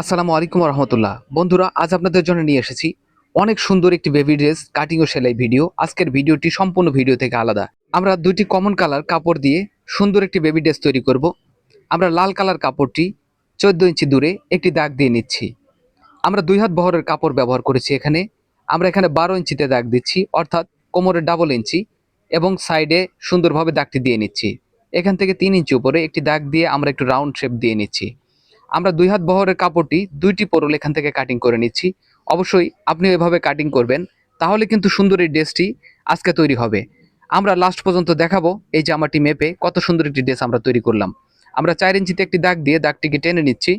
আসসালামু আলাইকুম রহমতুল্লাহ। বন্ধুরা, আজ আপনাদের জন্য নিয়ে এসেছি অনেক সুন্দর একটি বেবি ড্রেস কাটিং ও সেলাই ভিডিও আজকের ভিডিওটি সম্পূর্ণ ভিডিও থেকে আলাদা। আমরা দুইটি কমন কালার কাপড় দিয়ে সুন্দর একটি বেবি ড্রেস তৈরি করব। আমরা লাল কালার কাপড়টি চোদ্দ ইঞ্চি দূরে একটি দাগ দিয়ে নিচ্ছি। আমরা দুই হাত বহরের কাপড় ব্যবহার করেছি এখানে। আমরা এখানে বারো ইঞ্চিতে দাগ দিচ্ছি, অর্থাৎ কোমরের ডাবল ইঞ্চি এবং সাইডে সুন্দরভাবে দাগটি দিয়ে নিচ্ছি। এখান থেকে তিন ইঞ্চি উপরে একটি দাগ দিয়ে আমরা একটু রাউন্ড শেপ দিয়ে নিচ্ছি। আমরা দুই হাত বহরের কাপড়টি দুইটি পরল এখান থেকে কাটিং করে নিচ্ছি। অবশ্যই আপনিও এভাবে কাটিং করবেন, তাহলে কিন্তু সুন্দর এই ড্রেসটি আজকে তৈরি হবে। আমরা লাস্ট পর্যন্ত দেখাবো এই জামাটি মেপে কত সুন্দর একটি ড্রেস আমরা তৈরি করলাম। আমরা চার ইঞ্চিতে একটি দাগ দিয়ে দাগটিকে টেনে নিচ্ছি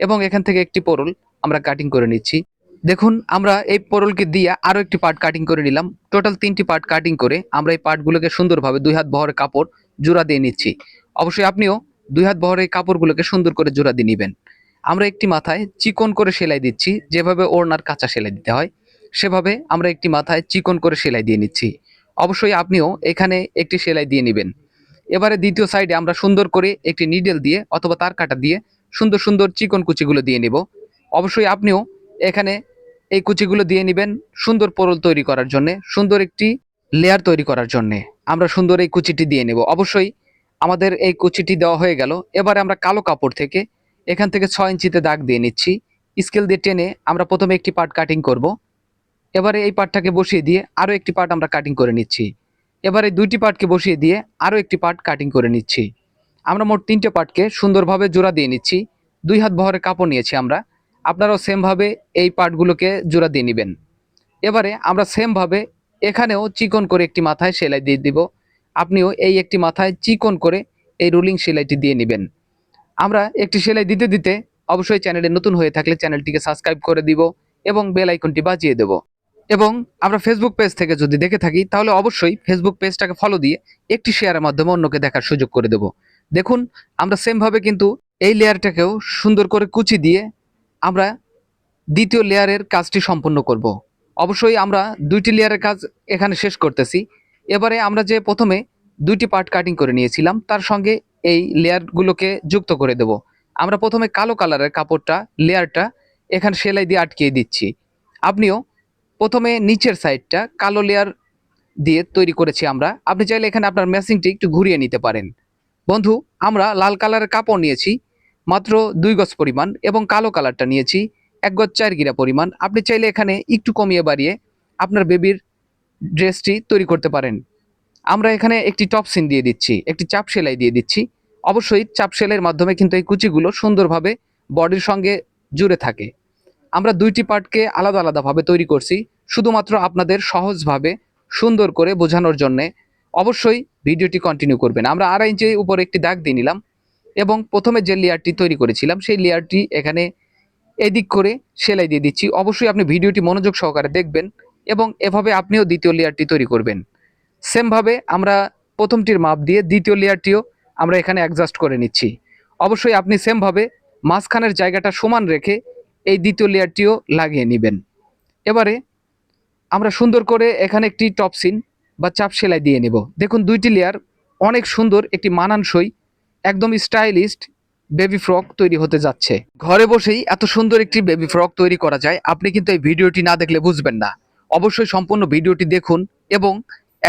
এবং এখান থেকে একটি পরল আমরা কাটিং করে নিচ্ছি। দেখুন, আমরা এই পরলকে দিয়ে আরও একটি পার্ট কাটিং করে নিলাম। টোটাল তিনটি পার্ট কাটিং করে আমরা এই পার্টগুলোকে সুন্দরভাবে দুই হাত বহরের কাপড় জোড়া দিয়ে নিচ্ছি। অবশ্যই আপনিও দুই হাত বহরের কাপড়গুলোকে সুন্দর করে জোড়া দিয়ে নেবেন। আমরা একটি মাথায় চিকন করে সেলাই দিচ্ছি, যেভাবে ওড়নার কাঁচা সেলাই দিতে হয়, সেভাবে আমরা একটি মাথায় চিকন করে সেলাই দিয়ে নিচ্ছি। অবশ্যই আপনিও এখানে একটি সেলাই দিয়ে নেবেন। এবারে দ্বিতীয় সাইডে আমরা সুন্দর করে একটি নিডেল দিয়ে অথবা তার কাটা দিয়ে সুন্দর সুন্দর চিকন কুচিগুলো দিয়ে নেব। অবশ্যই আপনিও এখানে এই কুচিগুলো দিয়ে নেবেন সুন্দর পোরল তৈরি করার জন্যে, সুন্দর একটি লেয়ার তৈরি করার জন্যে। আমরা সুন্দর এই কুচিটি দিয়ে নেব। অবশ্যই আমাদের এই কুচিটি দেওয়া হয়ে গেল। এবারে আমরা কালো কাপড় থেকে এখান থেকে ছয় ইঞ্চিতে দাগ দিয়ে নিচ্ছি। স্কেল দিয়ে টেনে আমরা প্রথমে একটি পার্ট কাটিং করব। এবারে এই পার্টটাকে বসিয়ে দিয়ে আরও একটি পার্ট আমরা কাটিং করে নিচ্ছি। এবারে দুইটি পার্টকে বসিয়ে দিয়ে আরও একটি পার্ট কাটিং করে নিচ্ছি। আমরা মোট তিনটে পার্টকে সুন্দরভাবে জোড়া দিয়ে নিচ্ছি। দুই হাত বহরের কাপড় নিয়েছি আমরা। আপনারাও সেমভাবে এই পার্টগুলোকে জোড়া দিয়ে নেবেন। এবারে আমরা সেমভাবে এখানেও চিকন করে একটি মাথায় সেলাই দিয়ে দিব। আপনিও এই একটি মাথায় চিকন করে এই রুলিং সেলাইটি দিয়ে নেবেন। আমরা একটি সেলাই দিতে দিতে অবশ্যই চ্যানেলে নতুন হয়ে থাকলে চ্যানেলটিকে সাবস্ক্রাইব করে দিব এবং বেল আইকনটি বাজিয়ে দেব। এবং আমরা ফেসবুক পেজ থেকে যদি দেখে থাকি, তাহলে অবশ্যই ফেসবুক পেজটাকে ফলো দিয়ে একটি শেয়ারের মাধ্যমে অন্যকে দেখার সুযোগ করে দেব। দেখুন, আমরা সেমভাবে কিন্তু এই লেয়ারটাকেও সুন্দর করে কুচি দিয়ে আমরা দ্বিতীয় লেয়ারের কাজটি সম্পন্ন করব। অবশ্যই আমরা দুইটি লেয়ারের কাজ এখানে শেষ করতেছি। এবারে আমরা যে প্রথমে দুইটি পার্ট কাটিং করে নিয়েছিলাম, তার সঙ্গে এই লেয়ারগুলোকে যুক্ত করে দেব। আমরা প্রথমে কালো কালারের কাপড়টা লেয়ারটা এখানে সেলাই দিয়ে আটকিয়ে দিচ্ছি। আপনিও প্রথমে নিচের সাইডটা কালো লেয়ার দিয়ে তৈরি করেছি আমরা। আপনি চাইলে এখানে আপনার ম্যাচিংটি একটু ঘুরিয়ে নিতে পারেন। বন্ধু, আমরা লাল কালারের কাপড় নিয়েছি, মাত্র দুই গজ পরিমাণ, এবং কালো কালারটা নিয়েছি, এক গজ চার গিরা পরিমাণ। আপনি চাইলে এখানে একটু কমিয়ে বাড়িয়ে আপনার বেবির ড্রেসটি তৈরি করতে পারেন। আমরা এখানে একটি টপ সিন দিয়ে দিচ্ছি, একটি চাপ সেলাই দিয়ে দিচ্ছি। অবশ্যই চাপ সেলাইয়ের মাধ্যমে কিন্তু এই কুচিগুলো সুন্দরভাবে বডির সঙ্গে জুড়ে থাকে। আমরা দুইটি পার্টকে আলাদা আলাদাভাবে তৈরি করছি, শুধুমাত্র আপনাদের সহজভাবে সুন্দর করে বোঝানোর জন্যে। অবশ্যই ভিডিওটি কন্টিনিউ করবেন। আমরা আড়াই ইঞ্চি উপরে একটি দাগ দিয়ে নিলাম এবং প্রথমে যে লেয়ারটি তৈরি করেছিলাম, সেই লেয়ারটি এখানে এদিক করে সেলাই দিয়ে দিচ্ছি। অবশ্যই আপনি ভিডিওটি মনোযোগ সহকারে দেখবেন। এবং এভাবে আপনিও দ্বিতীয় লেয়ারটি তৈরি করবেন। সেমভাবে আমরা প্রথমটির মাপ দিয়ে দ্বিতীয় লেয়ারটিও আমরা এখানে অ্যাডজাস্ট করে নিচ্ছি। অবশ্যই আপনি সেমভাবে মাঝখানের জায়গাটা সমান রেখে এই দ্বিতীয় লেয়ারটিও লাগিয়ে নেবেন। এবারে আমরা সুন্দর করে এখানে একটি টপসিন বা চাপ সেলাই দিয়ে নেব। দেখুন দুইটি লেয়ার অনেক সুন্দর, একটি মানানসই, একদম স্টাইলিস্ট বেবি ফ্রক তৈরি হতে যাচ্ছে। ঘরে বসেই এত সুন্দর একটি বেবি ফ্রক তৈরি করা যায়, আপনি কিন্তু এই ভিডিওটি না দেখলে বুঝবেন না। অবশ্যই সম্পূর্ণ ভিডিওটি দেখুন এবং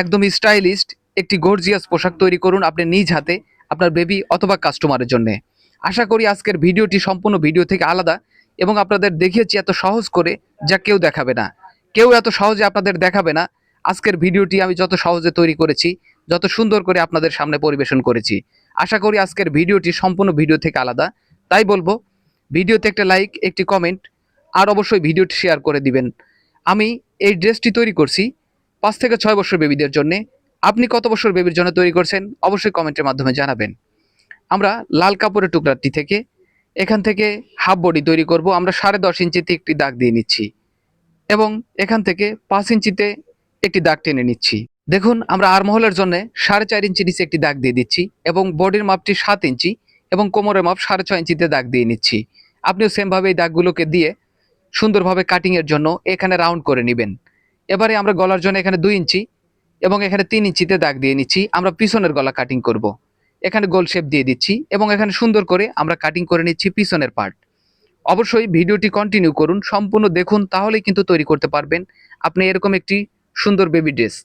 একদম স্টাইলিস্ট একটি গর্জিয়াস পোশাক তৈরি করুন আপনি নিজ হাতে আপনার বেবি অথবা কাস্টমারের জন্য। আশা করি আজকের ভিডিওটি সম্পূর্ণ ভিডিও থেকে আলাদা এবং আপনাদের দেখিয়েছি এত সহজ করে যা কেউ দেখাবে না। কেউ এত সহজে আপনাদের দেখাবে না। আজকের ভিডিওটি আমি যত সহজে তৈরি করেছি, যত সুন্দর করে আপনাদের সামনে পরিবেশন করেছি। আশা করি আজকের ভিডিওটি সম্পূর্ণ ভিডিও থেকে আলাদা। তাই বলব, ভিডিওতে একটা লাইক, একটি কমেন্ট, আর অবশ্যই ভিডিওটি শেয়ার করে দিবেন। আমি এই ড্রেসটি তৈরি করছি পাঁচ থেকে ছয় বছর বেবিদের জন্য। আপনি কত বছর বেবির জন্য তৈরি করছেন অবশ্যই কমেন্টের মাধ্যমে জানাবেন। আমরা লাল কাপড়ের টুকরাটি থেকে এখান থেকে হাফ বডি তৈরি করব। আমরা সাড়ে দশ ইঞ্চিতে একটি দাগ দিয়ে নিচ্ছি এবং এখান থেকে পাঁচ ইঞ্চিতে একটি দাগ টেনে নিচ্ছি। দেখুন, আমরা আরমহলের জন্য সাড়ে চার ইঞ্চি নিচে একটি দাগ দিয়ে দিচ্ছি এবং বডির মাপটি সাত ইঞ্চি এবং কোমরের মাপ সাড়ে ছয় ইঞ্চিতে দাগ দিয়ে নিচ্ছি। আপনিও সেমভাবে এই দাগগুলোকে দিয়ে সুন্দরভাবে কাটিংয়ের জন্য এখানে রাউন্ড করে নেবেন। এবারে আমরা গলার জন্য এখানে দুই ইঞ্চি এবং এখানে তিন ইঞ্চিতে দাগ দিয়ে নিচ্ছি। আমরা পিছনের গলা কাটিং করব। এখানে গোল শেপ দিয়ে দিচ্ছি এবং এখানে সুন্দর করে আমরা কাটিং করে নিচ্ছি পিছনের পার্ট অবশ্যই ভিডিওটি কন্টিনিউ করুন, সম্পূর্ণ দেখুন, তাহলেই কিন্তু তৈরি করতে পারবেন আপনি এরকম একটি সুন্দর বেবি ড্রেস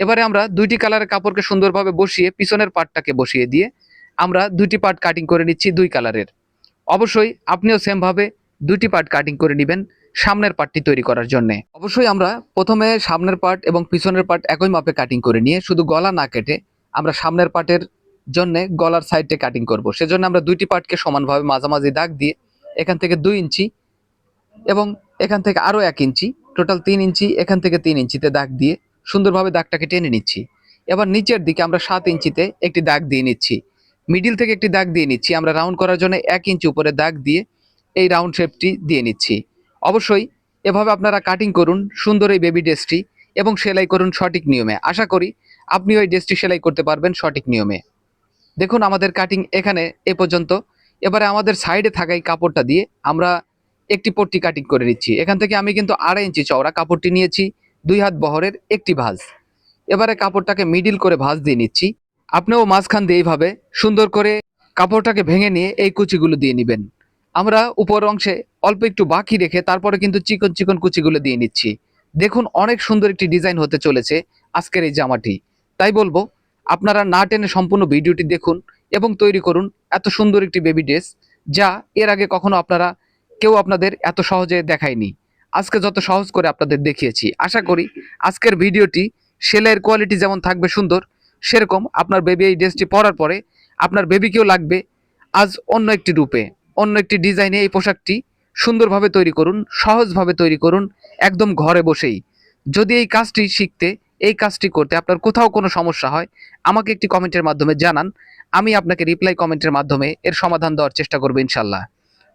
এবারে আমরা দুইটি কালারের কাপড়কে সুন্দরভাবে বসিয়ে পিছনের পার্টটাকে বসিয়ে দিয়ে আমরা দুইটি পার্ট কাটিং করে নিচ্ছি দুই কালারের অবশ্যই আপনিও সেমভাবে দুইটি পার্ট কাটিং করে নেবেন সামনের পার্টটি তৈরি করার জন্য। অবশ্যই আমরা প্রথমে সামনের পার্ট এবং পিছনের পার্ট একই মাপে কাটিং করে নিয়ে শুধু গলা না কেটে আমরা সামনের পার্টের জন্য গলার সাইডে কাটিং করব। সেজন্য আমরা দুইটি পার্টকে সমানভাবে মাঝামাঝি দাগ দিয়ে এখান থেকে দুই ইঞ্চি এবং এখান থেকে আরও এক ইঞ্চি টোটাল তিন ইঞ্চি, এখান থেকে তিন ইঞ্চিতে দাগ দিয়ে সুন্দরভাবে দাগটাকে টেনে নিচ্ছি। এবার নিচের দিকে আমরা সাত ইঞ্চিতে একটি দাগ দিয়ে নিচ্ছি। মিডিল থেকে একটি দাগ দিয়ে নিচ্ছি। আমরা রাউন্ড করার জন্য এক ইঞ্চি উপরে দাগ দিয়ে এই রাউন্ড শেপটি দিয়ে নিচ্ছি। অবশ্যই এভাবে আপনারা কাটিং করুন, সুন্দর এই বেবি ড্রেসটি এবং সেলাই করুন সঠিক নিয়মে। আশা করি আপনি ওই ড্রেসটি সেলাই করতে পারবেন সঠিক নিয়মে। দেখুন আমাদের কাটিং এখানে এ পর্যন্ত। এবারে আমাদের সাইডে থাকা এই কাপড়টা দিয়ে আমরা একটি পট্টি কাটিং করে নিচ্ছি। এখান থেকে আমি কিন্তু আড়াই ইঞ্চি চওড়া কাপড়টি নিয়েছি, দুই হাত বহরের একটি ভাঁজ। এবারে কাপড়টাকে মিডিল করে ভাঁজ দিয়ে নিচ্ছি। আপনিও মাঝখান দিয়ে এইভাবে সুন্দর করে কাপড়টাকে ভেঙে নিয়ে এই কুচিগুলো দিয়ে নেবেন। আমরা উপর অংশে অল্প একটু বাকি রেখে তারপরে কিন্তু চিকন চিকন কুচিগুলো দিয়ে নিচ্ছি। দেখুন অনেক সুন্দর একটি ডিজাইন হতে চলেছে আজকের এই জামাটি। তাই বলব, আপনারা না টেনে সম্পূর্ণ ভিডিওটি দেখুন এবং তৈরি করুন এত সুন্দর একটি বেবি ড্রেস যা এর আগে কখনো আপনারা কেউ আপনাদের এত সহজে দেখায়নি। আজকে যত সহজ করে আপনাদের দেখিয়েছি। আশা করি আজকের ভিডিওটি সেলাইয়ের কোয়ালিটি যেমন থাকবে সুন্দর, সেরকম আপনার বেবি এই ড্রেসটি পরার পরে আপনার বেবিকেও লাগবে আজ অন্য একটি রূপে। অন্য একটি ডিজাইনে এই পোশাকটি সুন্দরভাবে তৈরি করুন, সহজভাবে তৈরি করুন, একদম ঘরে বসেই। যদি এই কাজটি শিখতে, এই কাজটি করতে আপনার কোথাও কোনো সমস্যা হয়, আমাকে একটি কমেন্টের মাধ্যমে জানান, আমি আপনাকে রিপ্লাই কমেন্টের মাধ্যমে এর সমাধান দেওয়ার চেষ্টা করব ইনশাল্লাহ।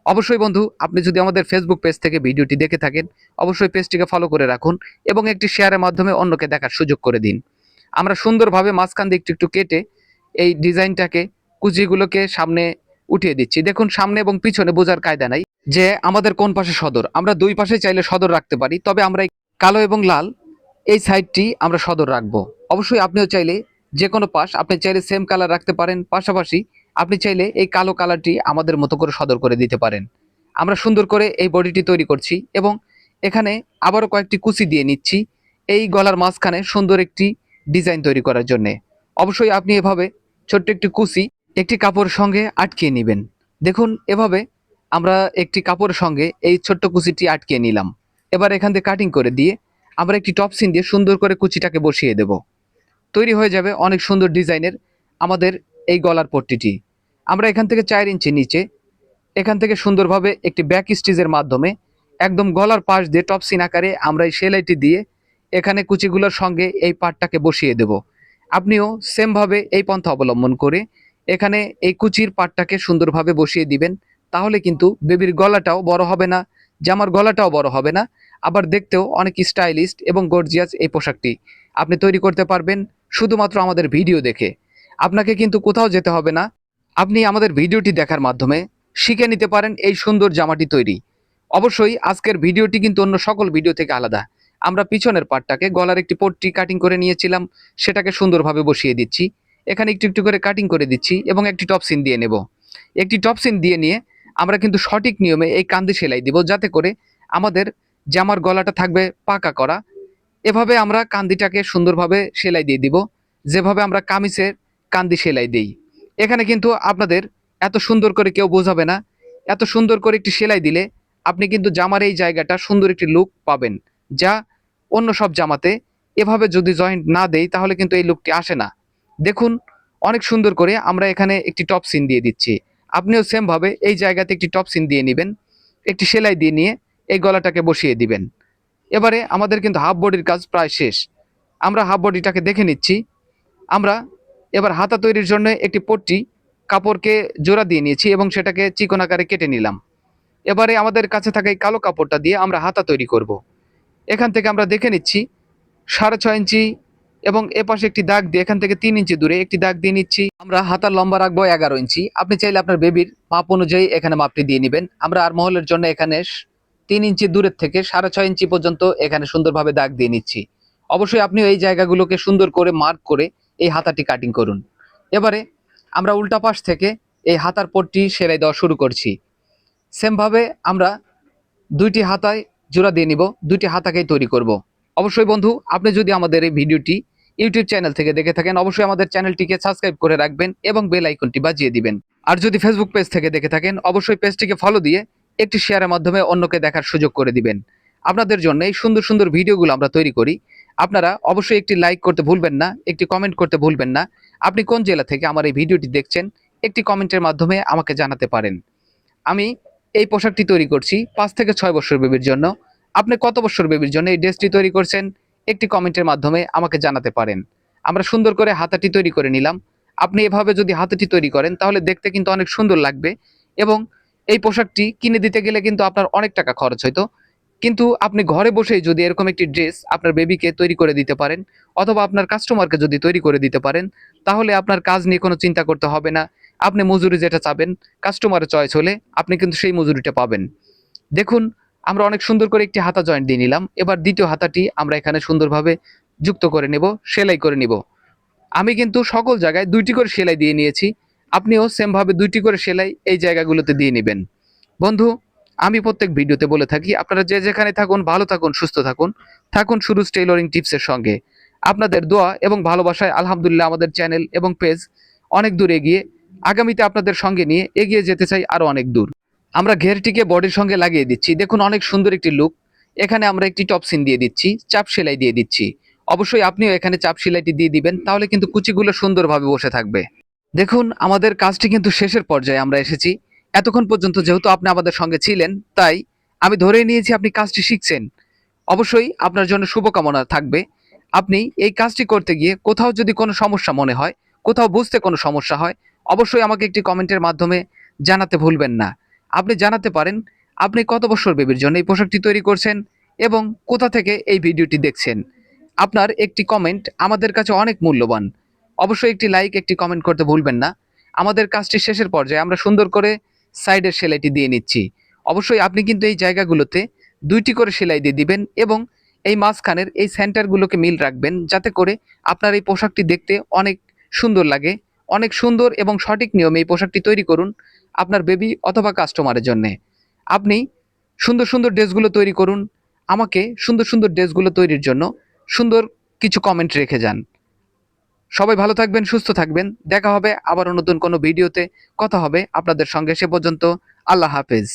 অবশ্যই বন্ধু, আপনি যদি আমাদের ফেসবুক পেজ থেকে ভিডিওটি দেখে থাকেন, অবশ্যই পেজটিকে ফলো করে রাখুন এবং একটি শেয়ারের মাধ্যমে অন্যকে দেখার সুযোগ করে দিন। আমরা সুন্দরভাবে মাঝখান দিয়ে একটু একটু কেটে এই ডিজাইনটাকে কুচিগুলোকে সামনে উঠিয়ে দিচ্ছি। দেখুন, সামনে এবং পিছনে বোঝার কায়দা নাই যে আমাদের কোন পাশে সদর। আমরা দুই পাশে চাইলে সদর রাখতে পারি, তবে আমরা এই কালো এবং লাল, এই সাইডটি আমরা সদর রাখব। অবশ্যই আপনিও চাইলে যে কোনো পাশ, আপনি চাইলে সেম কালার রাখতে পারেন, পাশাপাশি আপনি চাইলে এই কালো কালারটি আমাদের মতো করে সদর করে দিতে পারেন। আমরা সুন্দর করে এই বডিটি তৈরি করছি এবং এখানে আবারও কয়েকটি কুচি দিয়ে নিচ্ছি, এই গলার মাঝখানে সুন্দর একটি ডিজাইন তৈরি করার জন্যে। অবশ্যই আপনি এভাবে ছোট্ট একটি কুচি একটি কাপড়ের সঙ্গে আটকিয়ে নেবেন। দেখুন, এভাবে আমরা একটি কাপড়ের সঙ্গে এই ছোট্ট কুচিটি আটকিয়ে নিলাম। এবার এখান থেকে কাটিং করে দিয়ে আমরা একটি টপসিন দিয়ে সুন্দর করে কুচিটাকে বসিয়ে দেব। তৈরি হয়ে যাবে অনেক সুন্দর ডিজাইনের আমাদের এই গলার পট্টিটি। আমরা এখান থেকে চার ইঞ্চি নিচে এখান থেকে সুন্দরভাবে একটি ব্যাক স্টিচের মাধ্যমে একদম গলার পাশ দিয়ে টপসিন আকারে আমরা এই সেলাইটি দিয়ে এখানে কুচিগুলোর সঙ্গে এই পাটটাকে বসিয়ে দেব। আপনিও সেমভাবে এই পন্থা অবলম্বন করে এখানে এই কুচির পাটটাকে সুন্দরভাবে বসিয়ে দিবেন, তাহলে কিন্তু বেবির গলাটাও বড় হবে না, জামার গলাটাও বড় হবে না। আবার দেখতেও অনেক স্টাইলিস্ট এবং গর্জিয়াস এই পোশাকটি আপনি তৈরি করতে পারবেন শুধুমাত্র আমাদের ভিডিও দেখে। আপনাকে কিন্তু কোথাও যেতে হবে না, আপনি আমাদের ভিডিওটি দেখার মাধ্যমে শিখে নিতে পারেন এই সুন্দর জামাটি তৈরি। অবশ্যই আজকের ভিডিওটি কিন্তু অন্য সকল ভিডিও থেকে আলাদা। আমরা পিছনের পার্টটাকে গলার একটি পট্টি কাটিং করে নিয়েছিলাম, সেটাকে সুন্দরভাবে বসিয়ে দিচ্ছি। এখানে একটু একটু করে কাটিং করে দিচ্ছি এবং একটি টপসিন দিয়ে নেব। একটি টপসিন দিয়ে নিয়ে আমরা কিন্তু সঠিক নিয়মে এই কান্দি সেলাই দিব যাতে করে আমাদের জামার গলাটা থাকবে পাকা করা। এভাবে আমরা কান্দিটাকে সুন্দরভাবে সেলাই দিয়ে দিব। যেভাবে আমরা কামিজের কান্দি সেলাই দিই। এখানে কিন্তু আপনাদের এত সুন্দর করে কেউ বোঝাবে না। এত সুন্দর করে একটি সেলাই দিলে আপনি কিন্তু জামার এই জায়গাটা সুন্দর একটি লুক পাবেন। যা অন্য সব জামাতে এভাবে যদি জয়েন্ট না দেই তাহলে কিন্তু এই লুকটি আসে না। দেখুন, অনেক সুন্দর করে আমরা এখানে একটি টপ সিন দিয়ে দিচ্ছি। আপনিও সেমভাবে এই জায়গাতে একটি টপ সিন দিয়ে নেবেন, একটি সেলাই দিয়ে নিয়ে এই গলাটাকে বসিয়ে দিবেন। এবারে আমাদের কিন্তু হাফ বডির কাজ প্রায় শেষ। আমরা হাফ বডিটাকে দেখে নিচ্ছি। আমরা এবার হাতা তৈরির জন্য একটি পট্টি, কাপড়কে জোড়া দিয়ে নিয়েছি এবং সেটাকে চিকন আকারে কেটে নিলাম। এবারে আমাদের কাছে থাকা এই কালো কাপড়টা দিয়ে আমরা হাতা তৈরি করব। এখান থেকে আমরা দেখে নিচ্ছি সাড়ে ছয় ইঞ্চি এবং এ পাশে একটি দাগ দিয়ে, এখান থেকে তিন ইঞ্চি দূরে একটি দাগ দিয়ে নিচ্ছি। আমরা হাতার লম্বা রাখব এগারো ইঞ্চি। আপনি চাইলে আপনার বেবির মাপ অনুযায়ী এখানে মাপটি দিয়ে নেবেন। আমরা আর মহলের জন্য এখানে তিন ইঞ্চি দূরের থেকে সাড়ে ছয় ইঞ্চি পর্যন্ত এখানে সুন্দরভাবে দাগ দিয়ে নিচ্ছি। অবশ্যই আপনি এই জায়গাগুলোকে সুন্দর করে মার্ক করে এই হাতাটি কাটিং করুন। এবারে আমরা উল্টা পাশ থেকে এই হাতার পটটি সেলাই দেওয়া শুরু করছি। সেমভাবে আমরা দুইটি হাতায় জোড়া দিয়ে নিব, দুইটি হাতাকেই তৈরি করব। অবশ্যই বন্ধু, আপনি যদি আমাদের এই ভিডিওটি ইউটিউব চ্যানেল থেকে দেখে থাকেন, অবশ্যই আমাদের চ্যানেলটিকে সাবস্ক্রাইব করে রাখবেন এবং বেল আইকনটি বাজিয়ে দিবেন। আর যদি ফেসবুক পেজ থেকে দেখে থাকেন, অবশ্যই পেজটিকে ফলো দিয়ে একটি শেয়ারের মাধ্যমে অন্যকে দেখার সুযোগ করে দিবেন। আপনাদের জন্য এই সুন্দর সুন্দর ভিডিওগুলো আমরা তৈরি করি। আপনারা অবশ্যই একটি লাইক করতে ভুলবেন না, একটি কমেন্ট করতে ভুলবেন না। আপনি কোন জেলা থেকে আমার এই ভিডিওটি দেখছেন, একটি কমেন্টের মাধ্যমে আমাকে জানাতে পারেন। আমি এই পোশাকটি তৈরি করছি পাঁচ থেকে ছয় বছর বেবির জন্য। আপনি কত বছর বেবির জন্য এই ড্রেসটি তৈরি করছেন? একটি কমেন্টের মাধ্যমে আমাকে জানাতে পারেন। আমরা সুন্দর করে হাতাটি তৈরি করে নিলাম। আপনি এভাবে যদি হাতাটি তৈরি করেন, তাহলে দেখতে কিন্তু অনেক সুন্দর লাগবে এবং এই পোশাকটি কিনে দিতে গেলে কিন্তু আপনার অনেক টাকা খরচ হইতো। কিন্তু আপনি ঘরে বসেই যদি এরকম একটি ড্রেস আপনার বেবিকে তৈরি করে দিতে পারেন অথবা আপনার কাস্টমারকে যদি তৈরি করে দিতে পারেন, তাহলে আপনার কাজ নিয়ে কোনো চিন্তা করতে হবে না। আপনি মজুরি যেটা চাবেন কাস্টমারের চয়েস হলে আপনি কিন্তু সেই মজুরিটা পাবেন। দেখুন আমরা অনেক সুন্দর করে একটি হাতা জয়েন্ট দিয়ে নিলাম। এবার দ্বিতীয় হাতাটি আমরা এখানে সুন্দরভাবে যুক্ত করে নেব, সেলাই করে নিব। আমি কিন্তু সকল জায়গায় দুইটি করে সেলাই দিয়ে নিয়েছি। আপনিও সেমভাবে দুইটি করে সেলাই এই জায়গাগুলোতে দিয়ে নেবেন। বন্ধু, আমি প্রত্যেক ভিডিওতে বলে থাকি, আপনারা যে যেখানে থাকুন, ভালো থাকুন, সুস্থ থাকুন। থাকুন শুরু টেইলরিং টিপসের সঙ্গে। আপনাদের দোয়া এবং ভালোবাসায় আলহামদুলিল্লাহ আমাদের চ্যানেল এবং পেজ অনেক দূর এগিয়ে। আগামীতে আপনাদের সঙ্গে নিয়ে এগিয়ে যেতে চাই আরও অনেক দূর। আমরা ঘেরটিকে বডির সঙ্গে লাগিয়ে দিচ্ছি। দেখুন, অনেক সুন্দর একটি লুক। এখানে আমরা একটি টপ সিন দিয়ে দিচ্ছি, চাপ সেলাই দিয়ে দিচ্ছি। অবশ্যই আপনিও এখানে চাপ সেলাইটি দিয়ে দিবেন, তাহলে কিন্তু কুচিগুলো সুন্দরভাবে বসে থাকবে। দেখুন, আমাদের কাজটি কিন্তু শেষের পর্যায়ে আমরা এসেছি। এতক্ষণ পর্যন্ত যেহেতু আপনি আমাদের সঙ্গে ছিলেন, তাই আমি ধরে নিয়েছি আপনি কাজটি শিখছেন। অবশ্যই আপনার জন্য শুভকামনা থাকবে। আপনি এই কাজটি করতে গিয়ে কোথাও যদি কোনো সমস্যা মনে হয়, কোথাও বুঝতে কোনো সমস্যা হয়, অবশ্যই আমাকে একটি কমেন্টের মাধ্যমে জানাতে ভুলবেন না। আপনি জানাতে পারেন আপনি কত বছর বেবির জন্য এই পোশাকটি তৈরি করছেন এবং কোথা থেকে এই ভিডিওটি দেখছেন। আপনার একটি কমেন্ট আমাদের কাছে অনেক মূল্যবান। অবশ্যই একটি লাইক একটি কমেন্ট করতে ভুলবেন না। আমাদের কাজটি শেষের পর্যায়ে আমরা সুন্দর করে সাইডের সেলাইটি দিয়ে নিচ্ছি। অবশ্যই আপনি কিন্তু এই জায়গাগুলোতে দুইটি করে সেলাই দিয়ে দিবেন এবং এই মাঝখানের এই সেন্টারগুলোকে মিল রাখবেন যাতে করে আপনার এই পোশাকটি দেখতে অনেক সুন্দর লাগে। অনেক সুন্দর এবং সঠিক নিয়মে এই পোশাকটি তৈরি করুন। আপনার বেবি অথবা কাস্টমারের জন্যে। আপনি সুন্দর সুন্দর ড্রেসগুলো তৈরি করুন, আমাকে সুন্দর সুন্দর ড্রেসগুলো তৈরির জন্য সুন্দর কিছু কমেন্ট রেখে যান। সবাই ভালো থাকবেন, সুস্থ থাকবেন। দেখা হবে আবারও নতুন কোনো ভিডিওতে কথা হবে আপনাদের সঙ্গে। সে পর্যন্ত আল্লাহ হাফেজ।